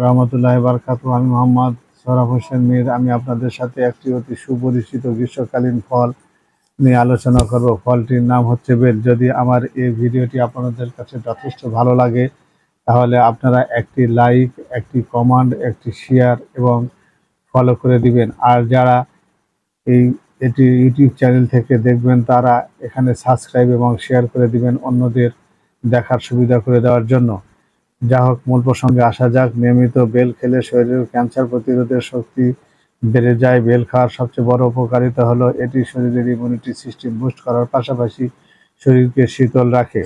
রহমতুল্লাহ বারকাতু আমি মোহাম্মদ সরাফ হোসেন মীর। আমি আপনাদের সাথে একটি অতি সুপরিচিত গ্রীষ্মকালীন ফল নিয়ে আলোচনা করব। ফলটির নাম হচ্ছে বেল। যদি আমার এই ভিডিওটি আপনাদের কাছে যথেষ্ট ভালো লাগে, তাহলে আপনারা একটি লাইক, একটি কমান্ড একটি শেয়ার এবং ফলো করে দিবেন। আর যারা এই, এটি ইউটিউব চ্যানেল থেকে দেখবেন, তারা এখানে সাবস্ক্রাইব এবং শেয়ার করে দিবেন অন্যদের দেখার সুবিধা করে দেওয়ার জন্য। যা হোক মূল প্রসঙ্গে আসা যাক, নিয়মিত বেল খেলে শরীরের ক্যান্সার প্রতিরোধের শক্তি বেড়ে যায়। বেল খাওয়ার সবচেয়ে বড় উপকারিতা হলো, এটি শরীরের ইমিউনিটি সিস্টেম বুস্ট করার পাশাপাশি শরীরকে শীতল রাখে।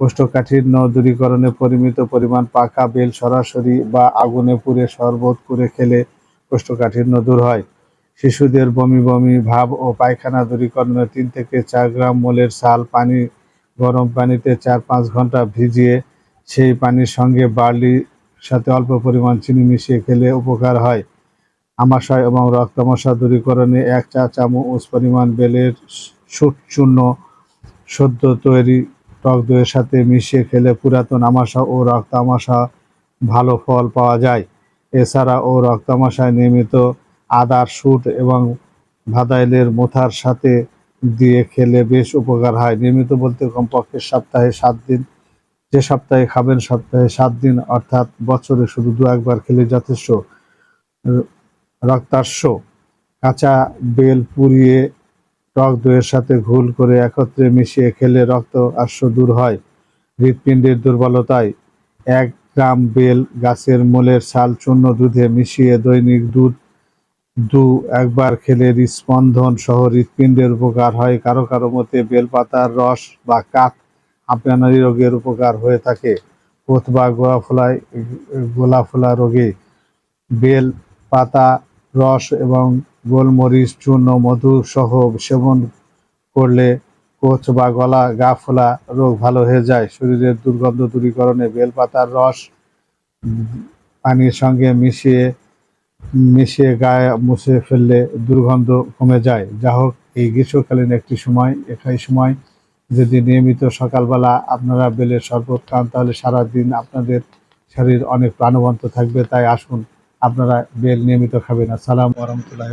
কোষ্ঠকাঠিন্য দূরীকরণে পরিমিত পরিমাণ পাকা বেল সরাসরি বা আগুনে পুড়ে শরবত করে খেলে কোষ্ঠকাঠিন্য দূর হয়। শিশুদের বমি বমি, ভাব ও পায়খানা দূরীকরণে তিন থেকে চার গ্রাম মোলের ছাল পানি, গরম পানিতে চার পাঁচ ঘণ্টা ভিজিয়ে সেই পানির সঙ্গে বার্লির সাথে অল্প পরিমাণ চিনি মিশিয়ে খেলে উপকার হয়। আমাশয় এবং রক্তামশা দূরীকরণে এক চা চামচ পরিমাণ বেলের সুট চূর্ণ সদ্য তৈরি টক দইয়ের সাথে মিশিয়ে খেলে পুরাতন আমাশা ও রক্তামাশা ভালো ফল পাওয়া যায়। এছাড়া ও রক্তামাশায় নিয়মিত আদার সুট এবং ভাদাইলের মোথার সাথে দিয়ে খেলে বেশ উপকার হয়। নিয়মিত বলতে কমপক্ষে সপ্তাহে সাত দিন যে সপ্তাহে খাবেন, সপ্তাহে সাত দিন, অর্থাৎ বছরে শুধু দু একবার খেলে যথেষ্ট রক্তাশ্ব কাঁচা বেল পুড়িয়ে টক দইয়ের সাথে ঘুল করে একত্রে মিশিয়ে খেলে রক্ত আশ্ব দূর হয়। হৃৎপিণ্ডের দুর্বলতায় এক গ্রাম বেল গাছের মূলের ছাল চূর্ণ দুধে মিশিয়ে দৈনিক দুধ দু একবার খেলে হৃৎস্পন্দন সহ হৃৎপিণ্ডের উপকার হয়। কারও কারও মতে বেলপাতার রস বা কাক আপনারি রোগের উপকার হয়ে থাকে। কোথ বা গোয়া ফোলায়, গোলা ফোলা রোগে বেল, পাতা, রস এবং গোলমরিচ, চূর্ণ, মধু সহ সেবন করলে কোচ বা গলা, গা ফোলা রোগ ভালো হয়ে যায়। শরীরের দুর্গন্ধ দূরীকরণে বেলপাতার রস পানির সঙ্গে মিশিয়ে মিশিয়ে গায়ে মুছে ফেললে দুর্গন্ধ কমে যায়। যা হোক, এই গ্রীষ্মকালীন একটি সময়, একাই সময় যদি নিয়মিত সকালবেলা আপনারা বেলের শরবত খান, তাহলে সারাদিন আপনাদের শরীর অনেক প্রাণবন্ত থাকবে। তাই আসুন, আপনারা বেল নিয়মিত খাবেন। আসসালাম রহমতুল্লাহ